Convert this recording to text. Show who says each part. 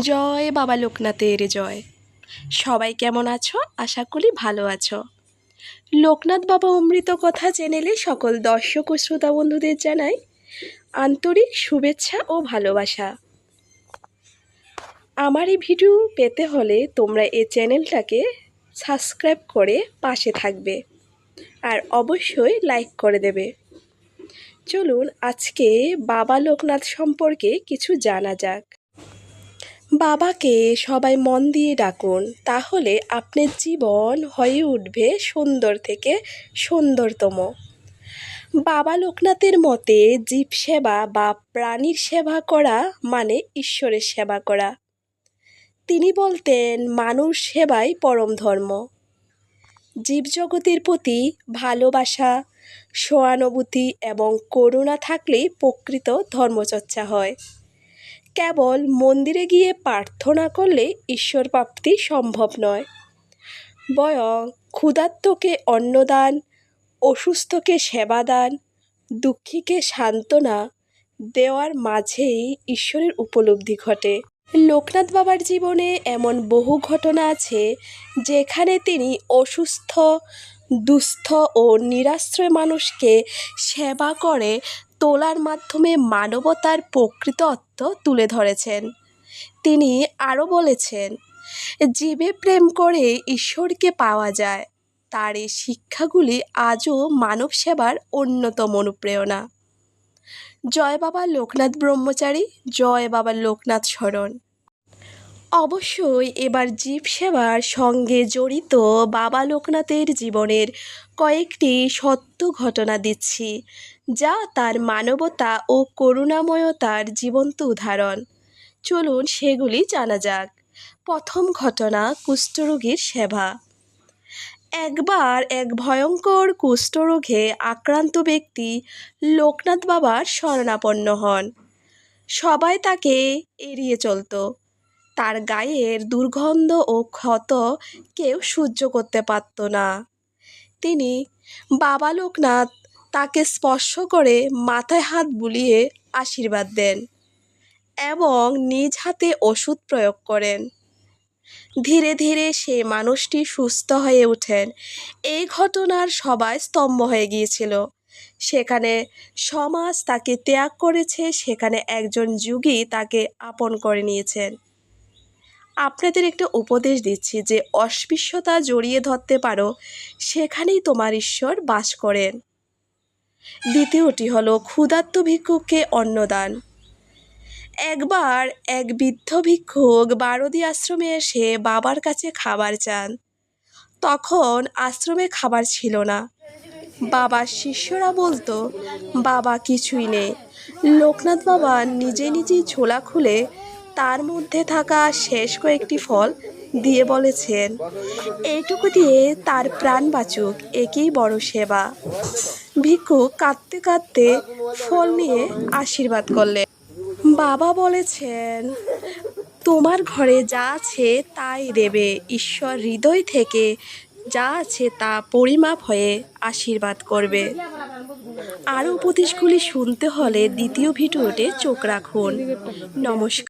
Speaker 1: জয় বাবা লোকনাথের জয়। সবাই কেমন আছো? আশা করি ভালো আছো। লোকনাথ বাবা অমৃত কথা চ্যানেলে সকল দর্শক ও শ্রোতা বন্ধুদের জানাই আন্তরিক শুভেচ্ছা ও ভালোবাসা। আমার এই ভিডিও পেতে হলে তোমরা এই চ্যানেলটাকে সাবস্ক্রাইব করে পাশে থাকবে আর অবশ্যই লাইক করে দেবে। চলুন আজকে বাবা লোকনাথ সম্পর্কে কিছু জানা যাক। বাবাকে সবাই মন দিয়ে ডাকুন, তাহলে আপনার জীবন হয়ে উঠবে সুন্দর থেকে সুন্দরতম। বাবা লোকনাথের মতে জীব সেবা বা প্রাণীর সেবা করা মানে ঈশ্বরের সেবা করা। তিনি বলতেন, মানুষ সেবাই পরম ধর্ম। জীবজগতের প্রতি ভালোবাসা, সহানুভূতি এবং করুণা থাকলে প্রকৃত ধর্মচর্চা হয়। কেবল মন্দিরে গিয়ে প্রার্থনা করলে ঈশ্বর প্রাপ্তি সম্ভব নয়। বয়ং ক্ষুধার্তকে অন্নদান, অসুস্থকে সেবাদান, দুঃখীকে সান্ত্বনা দেওয়ার মাঝেই ঈশ্বরের উপলব্ধি ঘটে। লোকনাথ বাবার জীবনে এমন বহু ঘটনা আছে যেখানে তিনি অসুস্থ, দুস্থ ও নিরাশ্রয় মানুষকে সেবা করে তোলার মাধ্যমে মানবতার প্রকৃত অর্থ তুলে ধরেছেন। তিনি আরও বলেছেন, জীবে প্রেম করে ঈশ্বরকে পাওয়া যায়, তার এই শিক্ষাগুলি আজও মানব সেবার অন্যতম অনুপ্রেরণা। জয় বাবা লোকনাথ ব্রহ্মচারী, জয় বাবা লোকনাথ শরণ। অবশ্যই এবার জীব সেবার সঙ্গে জড়িত বাবা লোকনাথের জীবনের কয়েকটি সত্য ঘটনা দিচ্ছি, যা তার মানবতা ও করুণাময়তার জীবন্ত উদাহরণ। চলুন সেগুলি জানা যাক। প্রথম ঘটনা, কুষ্ঠরোগীর সেবা। একবার এক ভয়ঙ্কর কুষ্ঠরোগে আক্রান্ত ব্যক্তি লোকনাথ বাবার শরণাপন্ন হন। সবাই তাকে এড়িয়ে চলত। তার গায়ের দুর্গন্ধ ও ক্ষত কেউ সহ্য করতে পারত না। তিনি বাবা লোকনাথ তাকে স্পর্শ করে মাথায় হাত বুলিয়ে আশীর্বাদ দেন এবং নিজ হাতে ওষুধ প্রয়োগ করেন। ধীরে ধীরে সে মানুষটি সুস্থ হয়ে ওঠেন। এই ঘটনার সবাই স্তম্ভ হয়ে গিয়েছিল। সেখানে সমাজ তাকে ত্যাগ করেছে, সেখানে একজন যুগী তাকে আপন করে নিয়েছেন। আপনাদের একটা উপদেশ দিচ্ছি যে অস্পৃশ্যতা জড়িয়ে ধরতে পারো, সেখানেই তোমার ঈশ্বর বাস করেন। দ্বিতীয়টি হলো ক্ষুধার্ত ভিক্ষুককে অন্নদান। একবার এক বৃদ্ধ ভিক্ষুক বারদি আশ্রমে এসে বাবার কাছে খাবার চান। তখন আশ্রমে খাবার ছিল না। বাবার শিষ্যরা বলতো, বাবা কিছুই নেই। লোকনাথ বাবা নিজে নিজেই ঝোলা খুলে তার মধ্যে থাকা শেষ কয়েকটি ফল দিয়ে বলেছেন, এইটুকু দিয়ে তার প্রাণ বাঁচুক, একেই বড় সেবা। ভিক্ষু কাঁদতে কাঁদতে ফল নিয়ে আশীর্বাদ করলেন। বাবা বলেছেন, তোমার ঘরে যা আছে তাই দেবে। ঈশ্বর হৃদয় থেকে যা আছে তা পরিমাপ হয়ে আশীর্বাদ করবে। আরও উপদেশগুলি শুনতে হলে দ্বিতীয় ভিডিওতে চোখ রাখুন। নমস্কার।